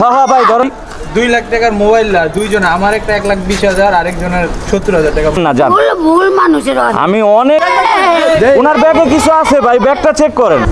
হ্যাঁ হ্যাঁ ভাই ধরেন দুই লাখ টাকার মোবাইল না দুইজন আমার একটা এক লাখ বিশ হাজার আরেকজনের সত্তর হাজার টাকা। না যান। ভুল ভুল মানুষের আমি অনেক ওনার ব্যাগে কিছু আছে ভাই ব্যাগটা চেক করেন।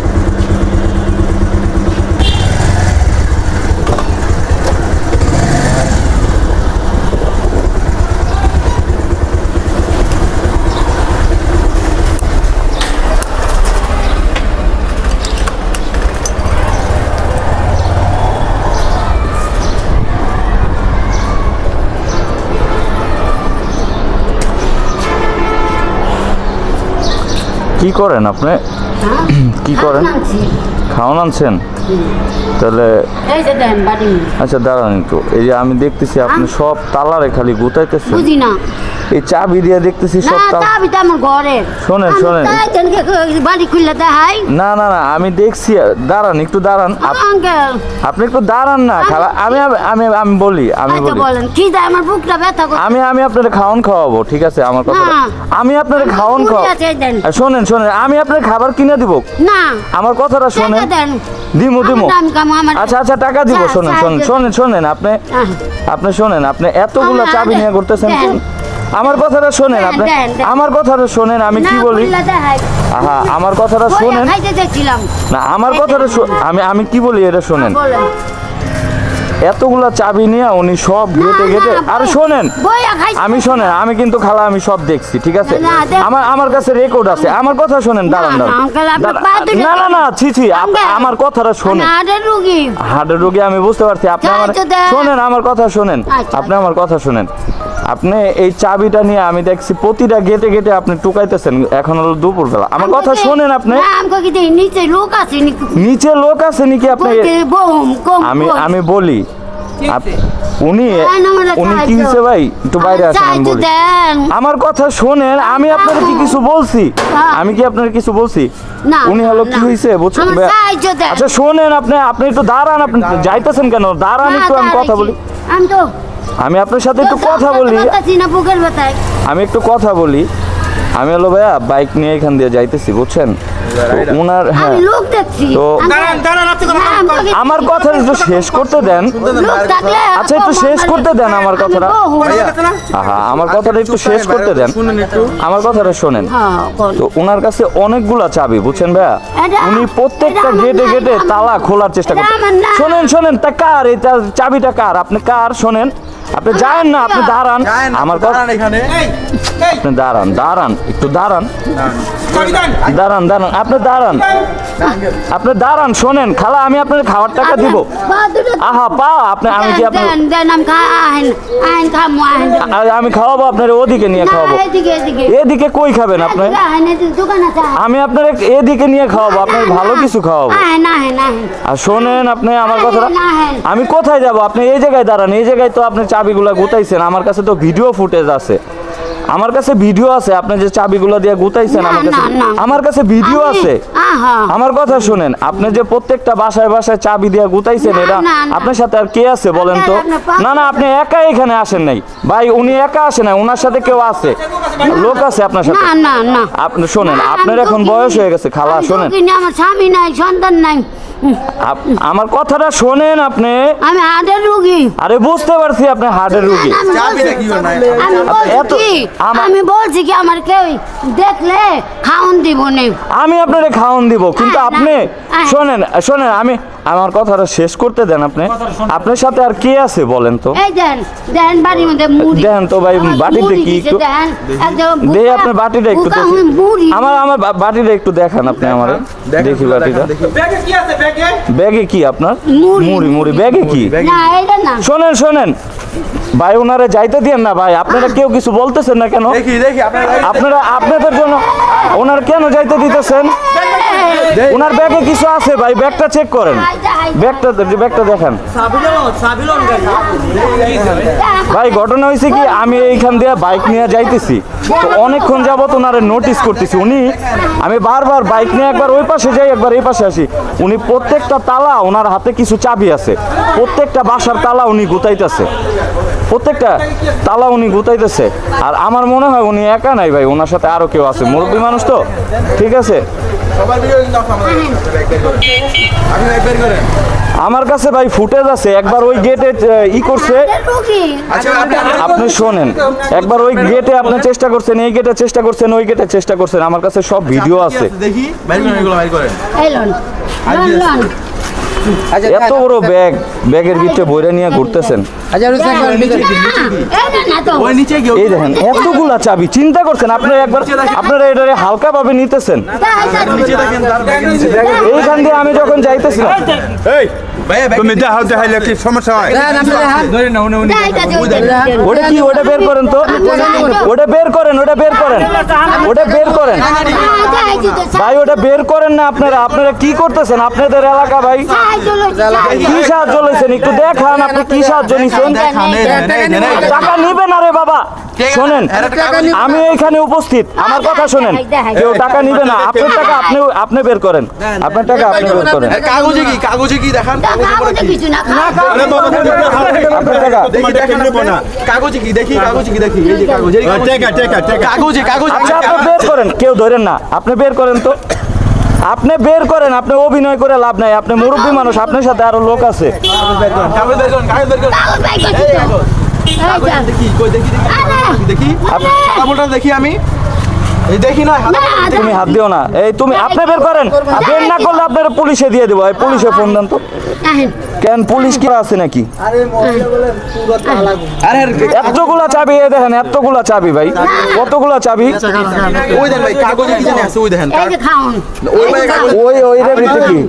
কি করেন আপনি? কি করেন। খাওয়ান আনছেন? তাহলে আচ্ছা দাঁড়ান একটু। এই যে আমি দেখতেছি আপনি সব তালারে খালি গুতাইতেছেন। বুঝি না। এই চাবি দিয়ে দেখতেছি সব তালা চাবি তো আমার ঘরের। শোনেন, আমি শোনেন। বাড়ি খুললে দেখাই। না না না আমি দেখছি দাঁড়ান একটু দাঁড়ান। আপনি একটু দাঁড়ান না খালা আমি আমি- আমি বলি আমি আচ্ছা বলি। বলেন কি আমার বুকটা ব্যথা করে আমি আমি আপনার খাওয়ান খাওয়াবো ঠিক আছে আমার কথা আমি আপনার খাওয়ান মুড়ি খাওয়া আছে, এই দেন। আর শোনেন শোনেন আমি আপনার খাবার কিনে দিব। না। আমার কথাটা শোনেন। দিমু দিমু। আচ্ছা আচ্ছা টাকা দিব শোনেন শোনেন শোনেন শোনেন আপনি আপনি শোনেন আপনি এতগুলো চাবি নিয়ে করতেছেন? আমার কথাটা শোনেন আপনি। দেন, দেন। আমার কথাটা শোনেন আমি কি বলি? আহা আমার কথাটা শোনেন। না আমার কথাটা আমি আমি কি বলি এটা শোনেন? এতগুলা চাবি নিয়ে উনি সব ঘেটে ঘেটে আর শোনেন। আমি শোনেন আমি কিন্তু খালা আমি সব দেখছি ঠিক আছে? আমার আমার কাছে রেকর্ড আছে। আমার কথা শোনেন দাঁড়ান না, দাঁড়ান। না না না ছি ছি আমার কথাটা শোনেন। হার্টের রুগী। রোগী আমি বুঝতে পারছি। আপনি আমার শোনেন আমার কথা শোনেন। আচ্ছা। আপনি আমার কথা শোনেন। আপনি এই চাবিটা নিয়ে আমি দেখছি প্রতিটা গেটে গেটে আপনি টুকাইতেছেন এখন হলো দুপুরবেলা। আমার কথা শোনেন আপনি। নিচে লোক আছে নাকি? নিচে লোক আছে নাকি আপনি আমি আমি বলি উনি উনি কি। হয়েছে ভাই? একটু বাইরে আসেন আমি বলি। আমার কথা শোনেন আমি আপনাকে কি কিছু বলছি। আমি কি আপনার কিছু বলছি? না, উনি হলো কি। হয়েছে বুঝছেন। আচ্ছা শোনেন আপনি আপনি একটু দাঁড়ান আপনি যাইতেছেন কেন? দাঁড়ান একটু আমি কথা বলি। আমি তো আমি আপনার সাথে একটু কথা বলি। আমি একটু কথা বলি। আমি হলো ভাইয়া বাইক নিয়ে এখান দিয়ে যাইতেছি বুঝছেন? তো উনার হ্যাঁ। তো আমার কথা একটু শেষ করতে দেন। আচ্ছা, একটু শেষ করতে দেন আমার কথাটা। আহা আমার কথাটা একটু শেষ করতে দেন। আমার কথাটা শোনেন। হ্যাঁ, তো ওনার কাছে অনেকগুলা চাবি বুঝছেন ভাইয়া? উনি প্রত্যেকটা গেটে গেটে তালা খোলার চেষ্টা এটা করছেন আমার না। শোনেন শোনেন তা কার? এই চাবিটা কার? আপনি কার? শোনেন। আপনি যান না আপনি দাঁড়ান। আমার কথা এখানে। আপনি দাঁড়ান দাঁড়ান একটু দাঁড়ান। দাঁড়ান। দাঁড়ান আপনি দাঁড়ান। আপনি দাঁড়ান শোনেন খালা আমি আপনার খাওয়ার টাকা দিব। আহা পা আপনি আমি কি দেন আমি খাওয়াবো আপনার ওদিকে নিয়ে খাওয়াবো। এদিকে কই খাবেন আপনি। আমি আপনার এদিকে নিয়ে খাওয়াবো আপনার ভালো কিছু খাওয়াবো। আর শোনেন আপনি আমার কথাটা। আমি কোথায় যাব? আপনি এই জায়গায় দাঁড়ান এই জায়গায় তো আপনি চাবিগুলো গুতাইছেন আমার কাছে তো ভিডিও ফুটেজ আছে। আমার কাছে ভিডিও আছে আপনি যে চাবিগুলো দিয়ে গুতাইছেন আমার কাছে না, না। আমার কাছে ভিডিও আছে। আহা। আমার কথা শুনেন আপনি যে প্রত্যেকটা বাসায় বাসায় চাবি দিয়ে গুতাইছেন না, এটা না, না। আপনার সাথে আর কে আছে বলেন তো? না না আপনি একা এখানে আসেন নাই। ভাই উনি একা আসেন নাই ওনার সাথে কেউ আছে। লোক আছে আপনার সাথে। না না না। আপনি শোনেন আপনার এখন বয়স হয়ে গেছে খালা শোনেন। আমার স্বামী নাই সন্তান নাই। আমার কথাটা শোনেন আপনি। আমি হার্টের রুগী। আরে বুঝতে পারছি আপনি হার্টের রুগী। আমি বলছি- কি? আমার- কেউ দেখলে খাওন দিব নে। আমি আপনারে খাওয়ান দিব কিন্তু আপনি। শোনেন শোনেন আমি আমার কথাটা শেষ করতে দেন আপনি। আপনার সাথে আর কে আছে বলেন তো? এই দেন দেন বাড়ির মধ্যে মুড়ি। দেন তো ভাই, বাটিতে কি একটু- দেন। একদম দেই আপনার বাটিটা একটু আমার আমার বাটিটা একটু দেখান আপনি আমার। দেখি বাটিটা। ব্যাগে? কি আপনার? মুড়ি, মুড়ি মুড়ি। ব্যাগে কি? না এটা না। শোনেন শোনেন। ভাই ওনারে যাইতে দিয়েন না ভাই। আপনারা কেউ কিছু বলতেছেন না কেন? দেখি দেখি আপনার আপনারা আপনাদের জন্য ওনার কেন যাইতে দিতেছেন? ওনার ব্যাগে কিছু আছে ভাই ব্যাগটা চেক করেন। ব্যাগটা ব্যাগটা দেখান। ভাই ঘটনা হয়েছে কি আমি এইখান দিয়ে বাইক নিয়ে যাইতেছি। তো অনেকক্ষণ যাবত ওনারে নোটিস করতেছি। উনি আমি বারবার বাইক নিয়ে একবার ওই পাশে যাই একবার এই পাশে আসি। উনি প্রত্যেকটা তালা ওনার হাতে কিছু চাবি আছে। প্রত্যেকটা বাসার তালা উনি গুতাইতেছে। প্রত্যেকটা তালা উনি গুতাইতেছে। আর আমার মনে হয় উনি একা নাই ভাই ওনার সাথে আরও কেউ আছে। মুরব্বী মানুষ তো ঠিক আছে? বের করেন। আমার কাছে ভাই ফুটেজ আছে একবার ওই গেটে ই করছে। রুগী আচ্ছা আপনি আপনি শোনেন একবার ওই গেটে আপনি চেষ্টা করছেন এই গেটে চেষ্টা করছেন ওই গেটে চেষ্টা করছেন আমার কাছে সব ভিডিও আছে। দেখি? এত বড় ব্যাগ ব্যাগের ভিতরে বইরা নিয়ে ঘুরতেছেন। আচ্ছা এই না না তো। ওই নিচে গিয়ে এই দেখেন এতগুলা চাবি চিন্তা করছেন আপনারা একবার আপনারা এটারে হালকা ভাবে নিতেছেন এইখান দিয়ে আমি যখন যাইতেছিলাম এই। তুমি দেখাও দেখাইলে কি সমস্যা হয়? ওটা কি ওটা বের করেন তো? ওটা বের করেন ওটা বের করেন। ওটা বের করেন। ভাই ওটা বের করেন না আপনারা। আপনারা কি করতেছেন? আপনাদের এলাকা ভাই? কি সাহায্য লইছেন? একটু দেখান আপনি কি সাহায্য নিছেন? টাকা নিবে আরে বাবা। শোনেন আমি এইখানে উপস্থিত। আমার কথা শোনেন। কেউ টাকা নিবে না। আপনার টাকা আপনি আপনি বের করেন। আপনার টাকা আপনি বের করেন। কাগজে কি? কাগজে কি? দেখান। কাগজে পড়ে কি? কিছু না কাগজে কি? দেখি কাগজে কি? দেখি এই যে কাগজে এই কাগজে। টেকা টেকা টেকা কাগজে কাগজে আচ্ছা আপনি বের করেন। কেউ ধরেন না। আপনি বের করেন তো। আপনি বের করেন। আপনি অভিনয় করে লাভ নাই। আপনি মুরব্বী মানুষ। আপনার সাথে আরও লোক আছে। দেখি কই দেখি দেখি দেখি দেখি। আমি। তুমি হাত দিও না। এই তুমি আপনি বের করেন। বের না করলে আপনার পুলিশে দিয়ে দেবো। এই পুলিশে ফোন দেন তো। কেন পুলিশ কি আছে নাকি? আরে এতগুলা চাবি এই দেখেন এতগুলা চাবি ভাই। কতগুলা চাবি? ওই দেন ভাই কাগজে কি জানি আছে ওই দেখেন এই যে খাওন। ওই ওই ওই রে ভিতরে কি?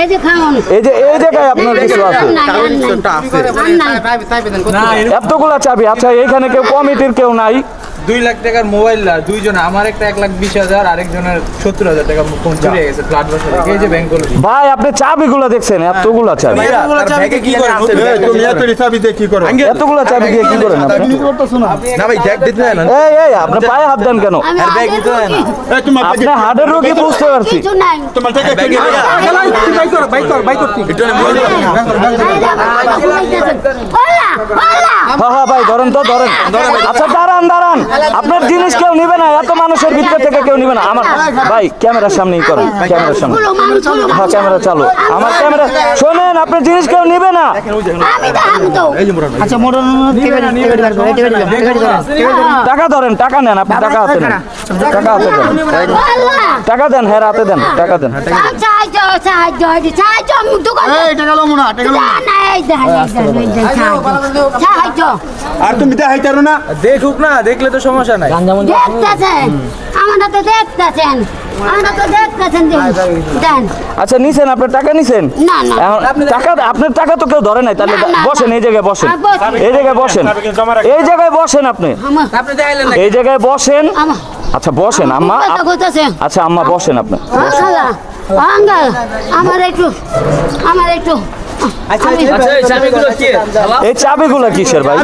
এই যে খাওন এই যে এই জায়গায় আপনার কিছু আছে এতগুলা চাবি আচ্ছা এইখানে কেউ কমিটির কেউ নাই দুই লাখ টাকার মোবাইল আর দুইজন আমার একটা এক লাখ বিশ হাজার আরেকজনের সত্তর হাজার টাকা ফোন চুরি গেছে ফ্লাড বাসা থেকে এই যে ব্যাংকগুলো ভাই আপনি চাবিগুলা দেখছেন এতগুলা চাবি এতগুলো চাবি কি করেন তুমি এত হিসাবি দিয়ে কি করো এতগুলা চাবি দিয়ে কি করেন আপনি না ভাই দেখ দিতে না এই এই আপনি পায়ে হাত দেন কেন আমি ব্যাগ হাতের দিতে না। এই, তোমার আপনি রোগী বুঝতে পারছি না বলে হ্যাঁ হ্যাঁ ভাই ধরেন তো ধরেন আচ্ছা দাঁড়ান দাঁড়ান আপনার জিনিস কেউ নিবে না এত মানুষের ভিতর থেকে কেউ নিবে না। আমার ভাই ক্যামেরার সামনেই করেন ক্যামেরার সামনে। হ্যাঁ ক্যামেরা চালু। আমার ক্যামেরা শোনেন আপনার জিনিস কেউ নিবে না। আমি তো টাকা ধরেন টাকা নেন আপনি টাকা হাতে নেন। টাকা হাতে দেন টাকা দেন হ্যাঁ হাতে দেন টাকা দেন। টাকা আর তুমি দেখাইতে পারো না? দেখুক না দেখলে তো সমস্যা নাই। দেখতেছেন। আমরা তো দেখতেছেন। আমরা তো দেখতেছেন দেন। আচ্ছা নিছেন আপনার টাকা নিছেন? না না। টাকা আপনার টাকা তো কেউ ধরে নাই তাহলে বসেন এই জায়গায় বসেন। হ্যাঁ, এই জায়গায় বসেন। এই জায়গায় বসেন আপনি। এই জায়গায় বসেন। আচ্ছা বসেন। আম্মা আচ্ছা আম্মা বসেন আপনি। আমার একটু আমার একটু। এই চাবিগুলো কি? এই চাবিগুলো কিসের ভাই?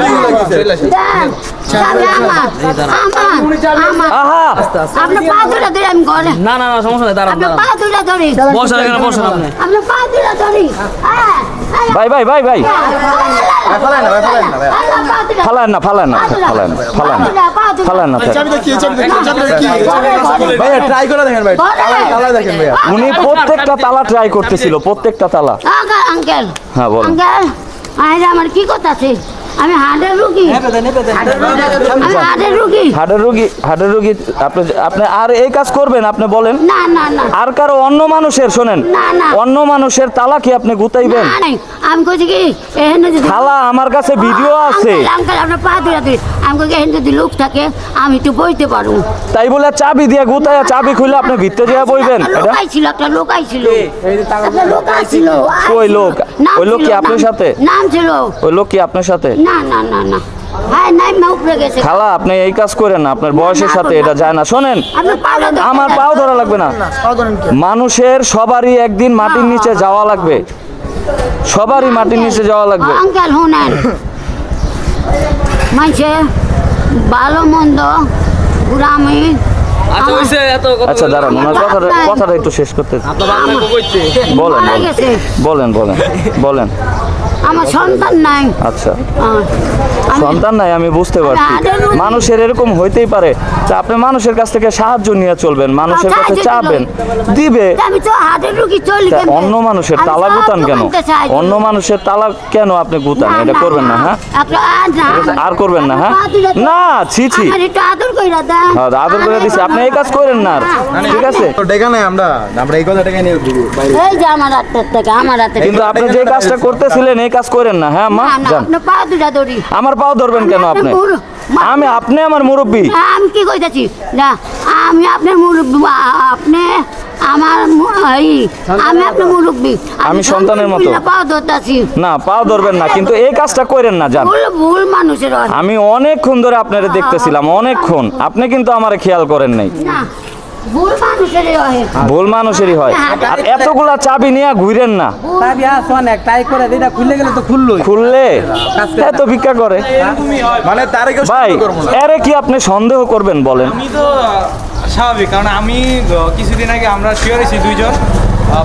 ধরে আমি ঘরে। না না না সমস্যা নেই দাঁড়ান দাঁড়ান। পা দুটা ধরি বসেন এখানে বসেন আপনি। আপনার পা দুটা ধরি। হ্যাঁ, হ্যাঁ, ভাই ভাই ভাই ভাই। হ্যাঁ, ফালান না ফালান না ফালান ফালান পা না দুটা, পা দুটা। ফালান না ঘরে, ঘরে। ভাইয়া ট্রাই করে দেখেন ভাই। তালা দেখেন ভাইয়া। উনি প্রত্যেকটা তালা ট্রাই করতেছিল প্রত্যেকটা তালা। হ্যাঁ, বলেন। আঙ্কেল আমার কি কথা আছে আমি হার্টের রোগী। আমি হার্টের রোগী। হার্টের রোগী। হার্টের রোগী আপনি আপনি আর এই কাজ করবেন আপনি বলেন? না না না। আর কারও অন্য মানুষের শোনেন। না, না। অন্য মানুষের তালা কি আপনি গুতাইবেন? না, আমি কইছি কি এখানে যদি খালা আমার কাছে ভিডিও আছে। আঙ্কেল, আপনার পা ধরি আমি কই এখানে যদি লোক থাকে আমি তো বইতে পারব। তাই বলে চাবি দিয়ে গুতাইয়া চাবি খুলে আপনি ভিতরে যেয়ে বইবেন লোক আইছিল একটা লোক আইছিল। একটা লোক আইছিল। ওই লোক? ওই লোক কি আপনার সাথে? নাম ছিল। ওই লোক কি আপনার সাথে? না না না না। হ্যাঁ খালা আপনি এই কাজ করেন না আপনার বয়সের সাথে এটা যায় না। শোনেন আমার পাও ধরা লাগবে না। মানুষের সবারই একদিন মাটির নিচে যাওয়া লাগবে। সবারই মাটির নিচে যাওয়া লাগবে। মাইছে ভালো মন্দ গ্রামে আচ্ছা আচ্ছা দাঁড়ান ওনার আমার কথাটা কথাটা একটু শেষ করতে বলেন বলেন। বলেন বলেন আমার সন্তান নাই। আচ্ছা। সন্তান নাই আমি বুঝতে পারছি। মানুষের এরকম হইতেই পারে। তা আপনি মানুষের কাছ থেকে সাহায্য নিয়ে চলবেন মানুষের কাছে চাবেন দিবে। আমি তো হাতের রুগী চলি তা কেমনে? অন্য মানুষের তালা গুতান কেন? অন্য মানুষের তালা কেন আপনি গুতান? এটা করবেন না হ্যাঁ? আর করবেন না হ্যাঁ? আমার না ছি ছি। আদর কইরা দেন। হ্যাঁ, আদর করে দিছি। আপনি এই কাজ করেন না আর। ঠিক আছে? তো ডেকা নাই আমরা আমরা এই কথাটাকে নিয়ে এই যে আমার আমার কিন্তু আপনি যে কাজটা করতেছিলেন এই কাজ করেন না হ্যাঁ মা আপনি পা দুটা আমার পাও ধরবেন কেন আপনি? আমি আপনি আমার মুরব্বী। আমি কি কইতাছি? না আমি আপনার মুরব্বী আপনি আমার এই, আমি আপনার মুরব্বী। আমি সন্তানের মতো। পা ধরতাছি। না পাও ধরবেন না কিন্তু এই কাজটা করেন না যান। ভুল মানুষের। আমি অনেকক্ষণ ধরে আপনারা দেখতেছিলাম অনেকক্ষণ। আপনি কিন্তু আমার খেয়াল করেন নাই। না ভুল মানুষের হয়। মানুষেরই হয়। আর এতগুলা চাবি নিয়ে ঘুরেন না। চাবি আছে অনেক টাই করে এটা খুললে গেলে তো খুললো? খুললে এত ভিক্ষা করে। মানে তারে কেউ ভাই সন্দেহ এরে কি আপনি সন্দেহ করবেন বলেন? আমি তো স্বাভাবিক কারণ আমি কিছুদিন আগে আমরা শিওর হয়েছি দুইজন।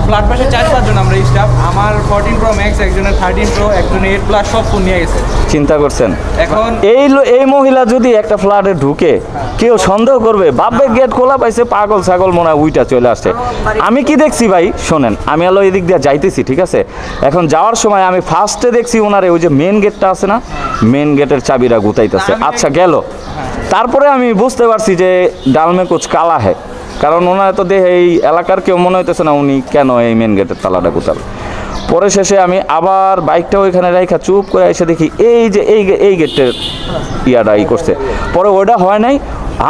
ফ্ল্যাট পাশে চার পাঁচজন আমরা স্টাফ আমার ফোরটিন প্রো ম্যাক্স একজনের থার্টিন প্রো একজনের এইট প্লাস সব ফোন নিয়ে গেছে। চিন্তা করছেন? এখন এই এই মহিলা যদি একটা ফ্ল্যাটে ঢুকে কেউ সন্দেহ করবে বাপে গেট খোলা পাইছে পাগল ছাগল মনে হয় উইটা চলে আসছে। আমি কি দেখছি ভাই? শোনেন আমি আলো এদিক দিয়ে যাইতেছি ঠিক আছে? এখন যাওয়ার সময় আমি ফার্স্টে দেখছি ওনারে ওই যে মেন গেটটা আছে না? মেন গেটের চাবিটা গুতাইতেছে। আচ্ছা গেল। তারপরে আমি বুঝতে পারছি যে ডালমে কুচ কালা হ্যাঁ কারণ ওনার তো দেখে এই এলাকার কেউ মনে হইতেছে না উনি কেন এই মেন গেটের তালাটা গুতাল। পরে শেষে আমি আবার বাইকটা ওইখানে রাইখা চুপ করে এসে দেখি এই যে এই এই গেটের ইয়াটা ই করছে। পরে ওটা হয় নাই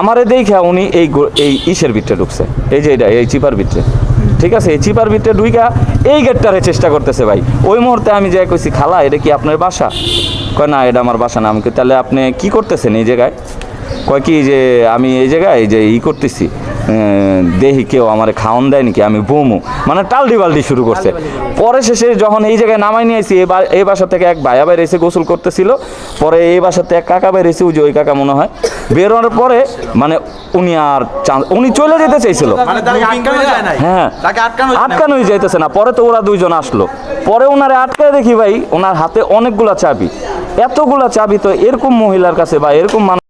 আমারে দেখা উনি এই এই ইসের ভিতরে ঢুকছে। এই যে এটা এই চিপার ভিতরে। ঠিক আছে এই চিপার ভিতরে ঢুইকা এই গেটটারে চেষ্টা করতেছে ভাই। ওই মুহূর্তে আমি যাই কইছি খালা এটা কি আপনার বাসা? কয় না এটা আমার বাসা না। আমি কই, তাহলে আপনি কি করতেছেন এই জায়গায়? কয় কি যে আমি এই জায়গায় যে ই করতেছি দেহি কেউ আমার খাওয়ান দেয় নাকি আমি বমু। মানে টালডি বালডি শুরু করছে। পরে শেষে যখন এই জায়গায় নামাই নিয়েছি এই বাসা থেকে এক ভাইয়া বাইরে এসে গোসল করতেছিল। পরে এই বাসাতে এক কাকা বাইরে এসে ওই ওই কাকা মনে হয়। বেরোনোর পরে মানে উনি আর চান্স উনি চলে যেতে চাইছিল। মানে আটকানো যায় হ্যাঁ। আটকানোই যাইতেছে না। পরে তো ওরা দুইজন আসলো। পরে ওনারে আটকায় দেখি ভাই ওনার হাতে অনেকগুলা চাবি। এতগুলা চাবি তো এরকম মহিলার কাছে বা এরকম মানুষ